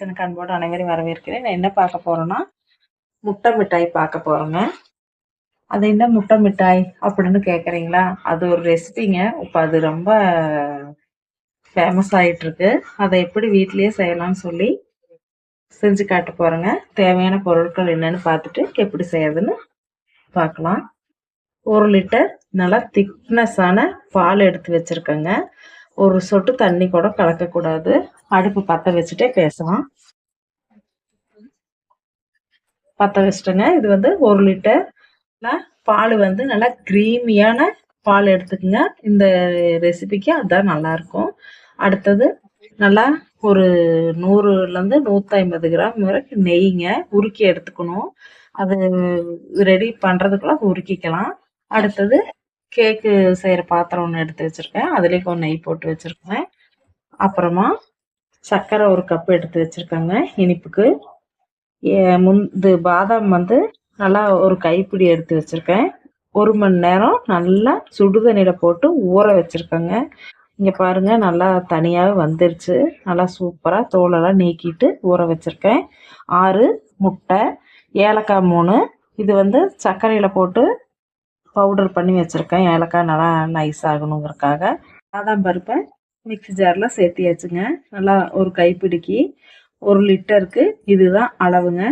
கிச்சனுக்கு அன்போடு அனைவரும் வரவேற்கிறேன். நான் என்ன பார்க்க போறேன்னா முட்டை மிட்டாய் பார்க்க போறேங்க. அது என்ன முட்டை மிட்டாய் அப்படின்னு கேட்குறீங்களா அது ஒரு ரெசிபிங்க இப்போ அது ரொம்ப ஃபேமஸ் ஆகிட்டுருக்கு அதை எப்படி வீட்லயே செய்யலாம்னு சொல்லி செஞ்சு காட்ட போறேங்க. தேவையான பொருட்கள் என்னன்னு பார்த்துட்டு எப்படி செய்யறதுன்னு பார்க்கலாம். ஒரு லிட்டர் நல்லா திக்னஸான பால் எடுத்து வச்சிருக்கேங்க. ஒரு சொட்டு தண்ணி கூட கலக்கக்கூடாது. அடுப்பு பற்ற வச்சுட்டே பேசலாம். பற்ற வச்சுட்டேங்க. இது வந்து ஒரு லிட்டர். பால் வந்து நல்லா க்ரீமியான பால் எடுத்துக்கோங்க. இந்த ரெசிபிக்கு அதுதான் நல்லா இருக்கும் அடுத்தது நல்லா ஒரு நூறுலேருந்து நூற்றி ஐம்பது கிராம் வரைக்கும் நெய்ங்க உருக்கி எடுத்துக்கணும். அது ரெடி பண்ணுறதுக்குள்ள உருக்கிக்கலாம். அடுத்தது கேக்கு செய்கிற பாத்திரம் ஒன்று எடுத்து வச்சுருக்கேன். அதுலேயும் கொஞ்சம் நெய் போட்டு வச்சுருக்கேன். அப்புறமா சர்க்கரை ஒரு கப் எடுத்து வச்சுருக்கேங்க இனிப்புக்கு. முன் இது பாதாம் வந்து நல்லா ஒரு கைப்பிடி எடுத்து வச்சுருக்கேன். ஒரு மணி நேரம் நல்லா சுடுதண்ணியில் போட்டு ஊற வச்சுருக்கேங்க. இங்கே பாருங்கள் நல்லா தனியாகவே வந்துருச்சு. நல்லா சூப்பராக தோலெல்லாம் நீக்கிட்டு ஊற வச்சுருக்கேன். ஆறு முட்டை ஏலக்காய் மூணு. இது வந்து சர்க்கரையில் போட்டு பவுடர் பண்ணி வச்சுருக்கேன். ஏலக்காய் நல்லா நைஸ் ஆகணுங்கிறக்காக பாதாம் பருப்பை மிக்சி ஜாரில் சேர்த்தியாச்சுங்க நல்லா ஒரு கைப்பிடிக்கி ஒரு லிட்டருக்கு இதுதான் அளவுங்க.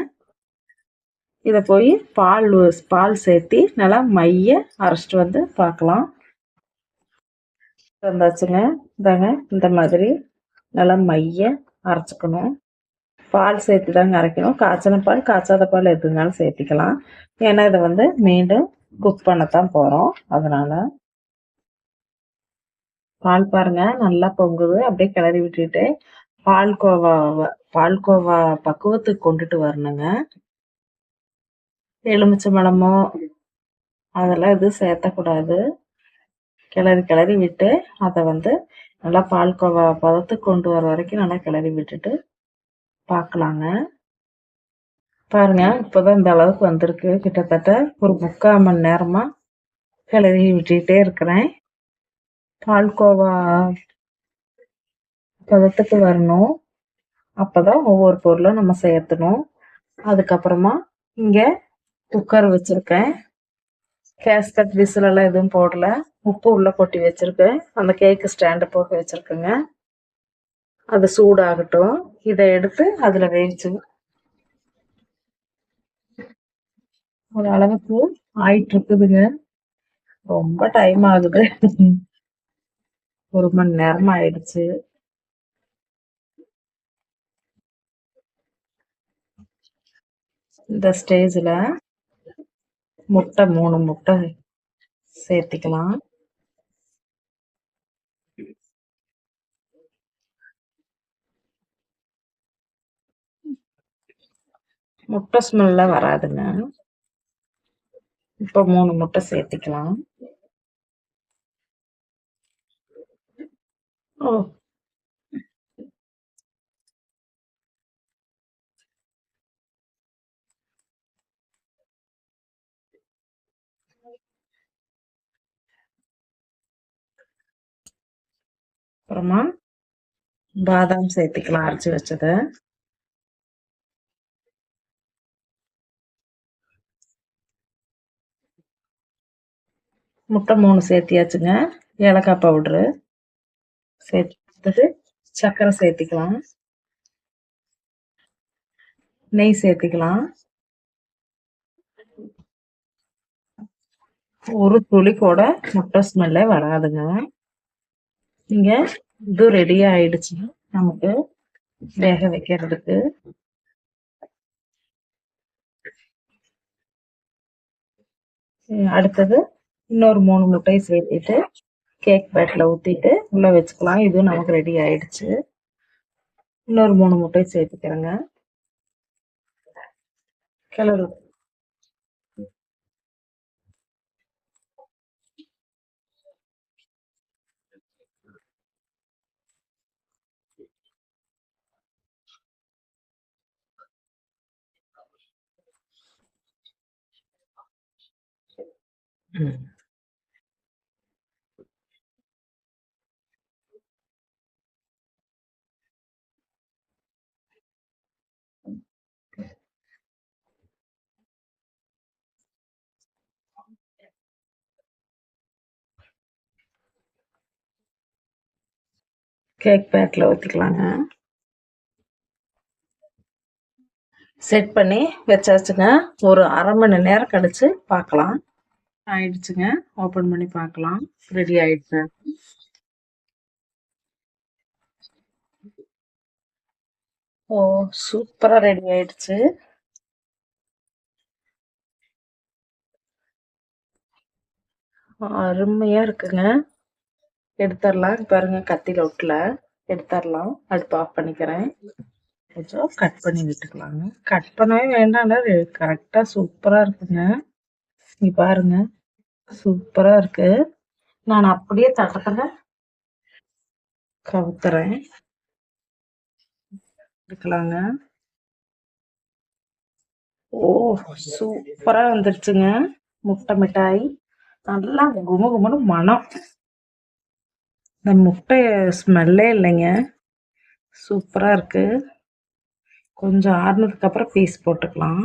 இதை போய் பால் பால் சேர்த்தி நல்லா மைய அரைச்சிட்டு வந்து பார்க்கலாம். வந்தாச்சுங்க. இந்தாங்க இந்த மாதிரி நல்லா மைய அரைச்சிக்கணும். பால் சேர்த்து தாங்க அரைக்கணும். காய்ச்சன பால் காய்ச்சாத பால் எதுனாலும் சேர்த்திக்கலாம். ஏன்னா இதை வந்து மீண்டும் குக் பண்ணத்தான் போகிறோம் அதனால் பால் பாருங்க நல்லா பொங்குது. அப்படியே கிளறி விட்டுட்டு பால்கோவா பால்கோவா பக்குவத்துக்கு கொண்டுட்டு வரணுங்க. எலுமிச்சை மலமோ அதெல்லாம் எதுவும் சேர்த்தக்கூடாது. கிளறி கிளறி விட்டு அதை வந்து நல்லா பால்கோவா பதத்துக்கு கொண்டு வர வரைக்கும் நல்லா கிளறி விட்டுட்டு பார்க்கலாங்க. பாருங்க இப்போதான் இந்த அளவுக்கு வந்திருக்கு. கிட்டத்தட்ட ஒரு முக்கால் மணி நேரமாக கிளறி விட்டுட்டே இருக்கிறேன். பால்கோவா பதத்துக்கு வரணும். அப்பதான் ஒவ்வொரு பொருளும் நம்ம சேர்த்தணும். அதுக்கப்புறமா இங்கே குக்கர் வச்சுருக்கேன். கேஸ்கட் விசிலெல்லாம் எதுவும் போடல. உப்பு உள்ள கொட்டி வச்சுருக்கேன். அந்த கேக்கு ஸ்டாண்டை போட்டு வச்சுருக்கேங்க. அது சூடாகட்டும். இதை எடுத்து அதில் வேவிச்சு ஒரு அளவுக்கு ஆயிட்டு இருக்குதுங்க ரொம்ப டைம் ஆகுது. ஒரு மணி நேரம் ஆயிடுச்சு. இந்த ஸ்டேஜில் முட்டை மூணு முட்டை சேர்த்திக்கலாம். முட்டை ஸ்மெல்லாம் வராதுங்க. இப்போ மூணு முட்டை சேர்த்திக்கலாம். ஓ. அப்புறமா பாதாம் சேர்த்துக்கலாம் அரைச்சி வச்சதை. முட்டை மூணு சேர்த்தியாச்சுங்க. ஏலக்காய் பவுட்ரு சேர்த்து சர்க்கரை சேர்த்திக்கலாம். நெய் சேர்த்திக்கலாம். ஒரு துளி கூட முட்டை ஸ்மெல்லே வராதுங்க. இங்கே இது ரெடி ஆயிடுச்சு. நமக்கு வேக வைக்கிறதுக்கு. அடுத்தது இன்னொரு மூணு முட்டையை சேர்த்திட்டு கேக் பேட்டில் ஊற்றிட்டு உள்ளே வச்சுக்கலாம். இதுவும் நமக்கு ரெடி ஆயிடுச்சு. இன்னொரு மூணு முட்டையை சேர்த்துக்கிறேங்க. கிளறு. ம். கேக் பேக்கில் ஊற்றிக்கலாங்க செட் பண்ணி வச்சாச்சுங்க. ஒரு அரை மணி நேரம் கழித்து பார்க்கலாம் ஆயிடுச்சுங்க. ஓப்பன் பண்ணி பார்க்கலாம் ரெடி ஆயிடுச்சு. ஓ சூப்பராக ரெடி ஆயிடுச்சு. அருமையாக இருக்குங்க. எடுத்துடலாம் பாருங்க கத்தியில ஒட்டல. எடுத்துடலாம் அடுப்பு ஆஃப் பண்ணிக்கிறேன். கொஞ்சம் கட் பண்ணி விட்டுக்கலாங்க. கட் பண்ணவே வேண்டாம் கரெக்டாக சூப்பராக இருக்குங்க. நீ பாருங்க சூப்பராக இருக்கு. நான் அப்படியே தட்டத்தில் கவுத்துறேன். எடுக்கலாங்க. ஓ சூப்பராக வந்துருச்சுங்க. முட்டை மிட்டாய். நல்லா கும குமனு மனம் இந்த முட்டை ஸ்மெல்லே இல்லைங்க. சூப்பராக இருக்குது கொஞ்சம் ஆறுனதுக்கப்புறம் பீஸ் போட்டுக்கலாம்.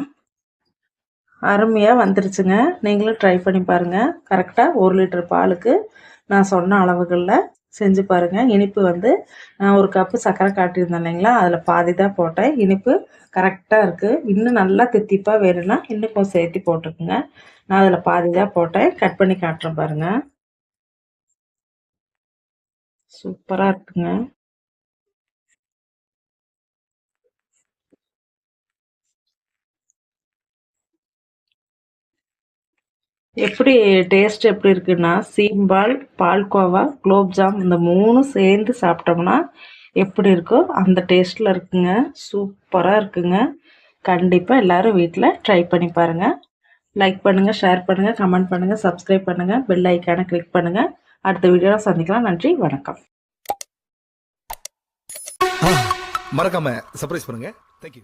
அருமையாக வந்துருச்சுங்க. நீங்களும் ட்ரை பண்ணி பாருங்கள் கரெக்டாக ஒரு லிட்டர் பாலுக்கு நான் சொன்ன அளவுகளில் செஞ்சு பாருங்கள் இனிப்பு வந்து நான் ஒரு கப்பு சர்க்கரை காட்டியிருந்தேன் இல்லைங்களா? அதில் பாதி தான் போட்டேன். இனிப்பு கரெக்டாக இருக்குது இன்னும் நல்லா தித்திப்பாக வேணும்னா இன்னும் கொஞ்சம் சேர்த்து போட்டுக்குங்க. நான் அதில் பாதி தான் போட்டேன். கட் பண்ணி காட்டுறேன் பாருங்கள் சூப்பராக இருக்குங்க. எப்படி டேஸ்ட் எப்படி இருக்குன்னா சீம்பால் பால்கோவா குலோப்ஜாம் இந்த மூணும் சேர்ந்து சாப்பிட்டோம்னா எப்படி இருக்கோ அந்த டேஸ்ட்டில் இருக்குங்க. சூப்பராக இருக்குங்க. கண்டிப்பாக எல்லோரும் வீட்டில் ட்ரை பண்ணி பாருங்கள் லைக் பண்ணுங்கள் ஷேர் பண்ணுங்கள் கமெண்ட் பண்ணுங்கள் சப்ஸ்கிரைப் பண்ணுங்கள் பெல் ஐக்கானை கிளிக் பண்ணுங்கள் அடுத்த வீடியோவில் சந்திக்கலாம். நன்றி வணக்கம். மறக்காம சர்ப்ரைஸ் பண்ணுங்க. தேங்க்யூ